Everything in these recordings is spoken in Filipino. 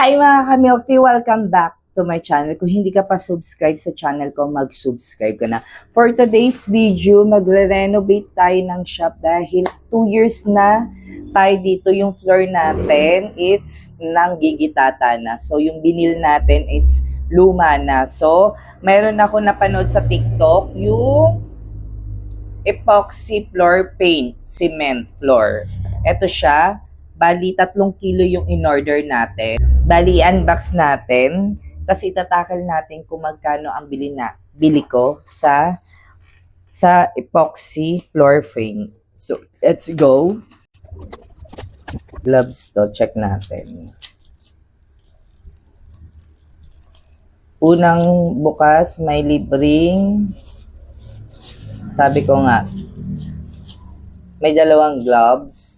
Hi mga kamilty! Welcome back to my channel. Kung hindi ka pa subscribe sa channel ko, mag-subscribe ka na. For today's video, magre-renovate tayo ng shop dahil 2 years na tayo dito. Yung floor natin, it's nang gigitata na. So, yung binil natin, it's luma na. So, mayroon ako napanood sa TikTok, yung epoxy floor paint, cement floor. Ito siya. Bali, tatlong kilo yung in-order natin. Bali, unbox natin. Kasi itatakal natin kung magkano ang bili na bili ko sa sa epoxy floor frame. So, let's go. Gloves to, check natin. Unang bukas, may libreng sabi ko nga, may dalawang gloves.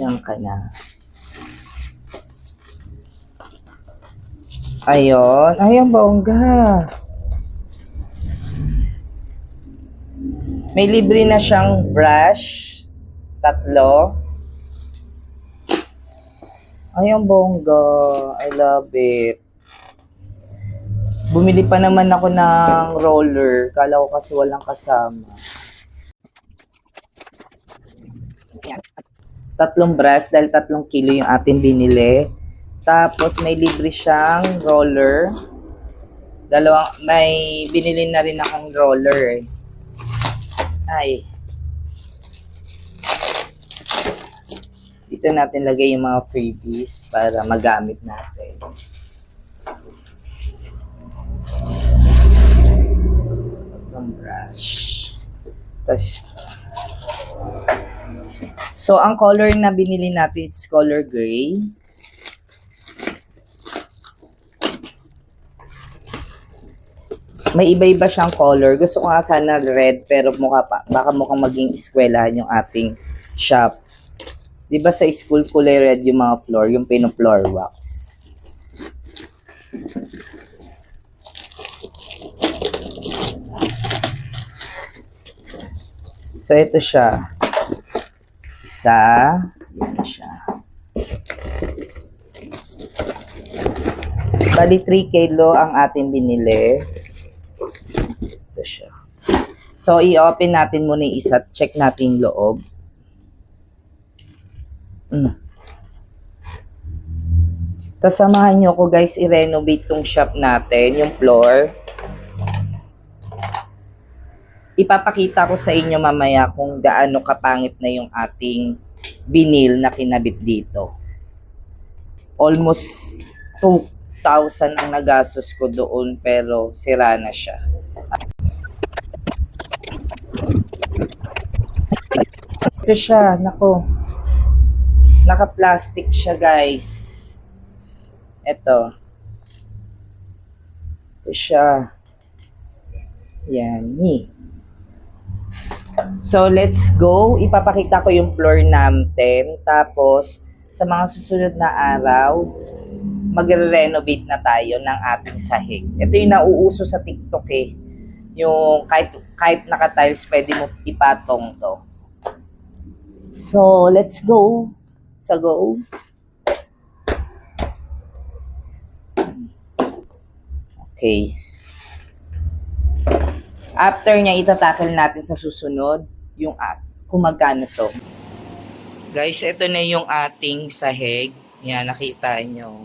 Yan ka na. Ayun. Ay, ang bongga. May libre na siyang brush. Tatlo. Ay, ang bongga. I love it. Bumili pa naman ako ng roller. Kala ko kasi walang kasama. Tatlong brush dahil tatlong kilo yung ating binili. Tapos may libre siyang roller. Dalawang, may binili na rin akong roller. eh. Ay. Dito natin lagay yung mga freebies para magamit natin. Tatlong brush. Tapos, so, ang color na binili natin, it's color gray. May iba-iba siyang color. Gusto ko nga sana red, pero mukha pa, baka mukhang maging eskwelahan yung ating shop. Di ba sa school kulay red yung mga floor, yung pino-floor wax. So, ito siya. Isa. Yan siya. Bali, 3 kilo ang ating binili. Ito siya. So, i-open natin muna yung isa. Check natin loob. Mm. Tapos, samahan nyo ko guys, i-renovate tong shop natin, yung floor. Ipapakita ko sa inyo mamaya kung gaano kapangit na yung ating binil na kinabit dito. Almost 2,000 ang nagastos ko doon pero sira na siya. Ito siya, nako. Naka-plastic siya, guys. Ito. Ito siya. Yan, ni. So, let's go. Ipapakita ko yung floor natin. Tapos, sa mga susunod na araw, magre-renovate na tayo ng ating sahig. Ito yung nauuso sa TikTok eh. Yung kahit, kahit naka-tiles, pwede mo ipatong to. So, let's go. Sa go. Okay. After niya, itatakil natin sa susunod yung at kung magkano to. Guys, ito na yung ating sahig. Yan, nakita nyo.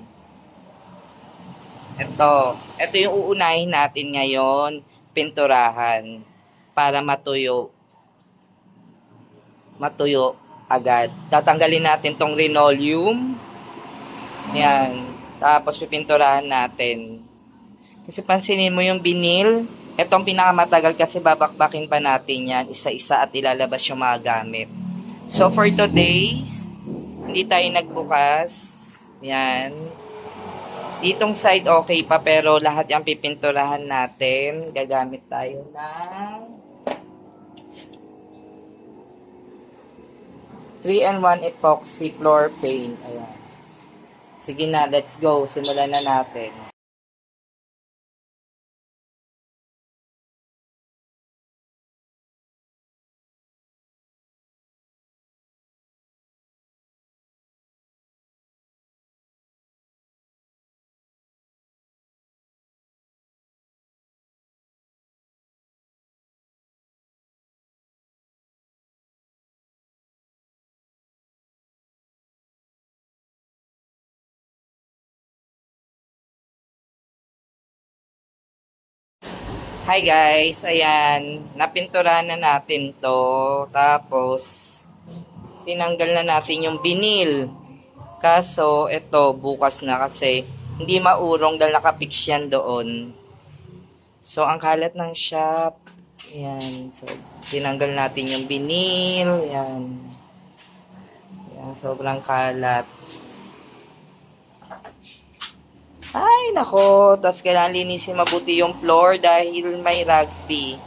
Ito. Ito yung uunahin natin ngayon, pinturahan para matuyo. Matuyo agad. Tatanggalin natin tong linoleum. Yan. Tapos pipinturahan natin. Kasi pansinin mo yung binil. Itong pinakamatagal kasi babakbakin pa natin yan isa-isa at ilalabas yung mga gamit. So for today's, hindi tayo nagbukas. Yan. Ditong side okay pa pero lahat yung pipinturahan natin. Gagamit tayo ng 3-in-1 epoxy floor paint. Ayan. Sige na, let's go. Simulan na natin. Hi guys, ayan, napinturahan na natin to. Tapos, tinanggal na natin yung binil. Kaso, ito, bukas na kasi hindi maurong dahil nakapix yan doon. So, ang kalat ng shop, ayan. So, tinanggal natin yung binil, ayan. Ayan, sobrang kalat. Ay, nako. Tapos kailangan linisin mabuti yung floor dahil may rugby.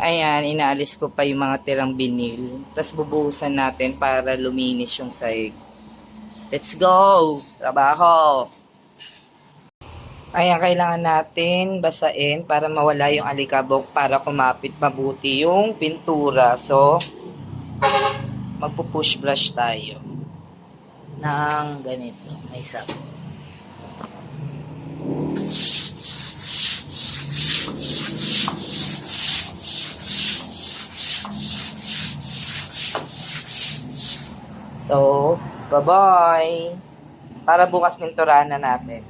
Ayan, inaalis ko pa yung mga tirang binil. Tapos bubuhusan natin para luminis yung sahig. Let's go! Trabaho! Ayan, kailangan natin basain para mawala yung alikabok para kumapit mabuti yung pintura. So, magpo-push brush tayo ng ganito. May sabon. So, bye-bye! Para bukas pinturahan na natin.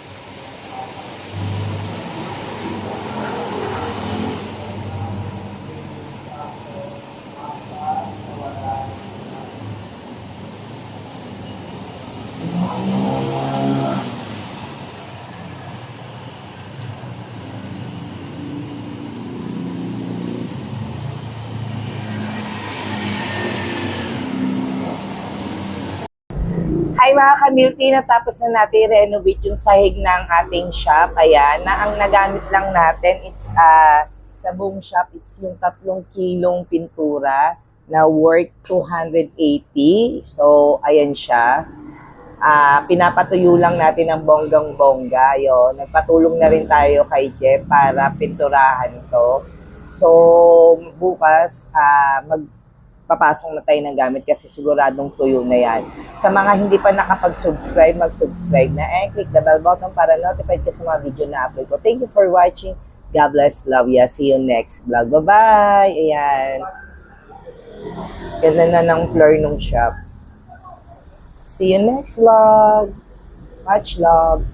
Hi mga kamilty, natapos na natin renovate yung sahig ng ating shop. Ayan, na ang nagamit lang natin, it's uh, sa buong shop, it's yung tatlong kilong pintura na worth 280. So, ayan siya. Ah, pinapatuyo lang natin ng bonggang-bongga. Yun. Nagpatulong na rin tayo kay Jeff para pinturahan to. So, bukas, ah, mag papasok na tayo ng gamit kasi siguradong tuyo na yan. Sa mga hindi pa nakapag-subscribe, mag-subscribe na and click the bell button para notified ka sa mga video na upload ko. Thank you for watching. God bless, love ya. See you next vlog. Bye-bye! Ayan. Ganda na ng floor ng shop. See you next vlog. Much love.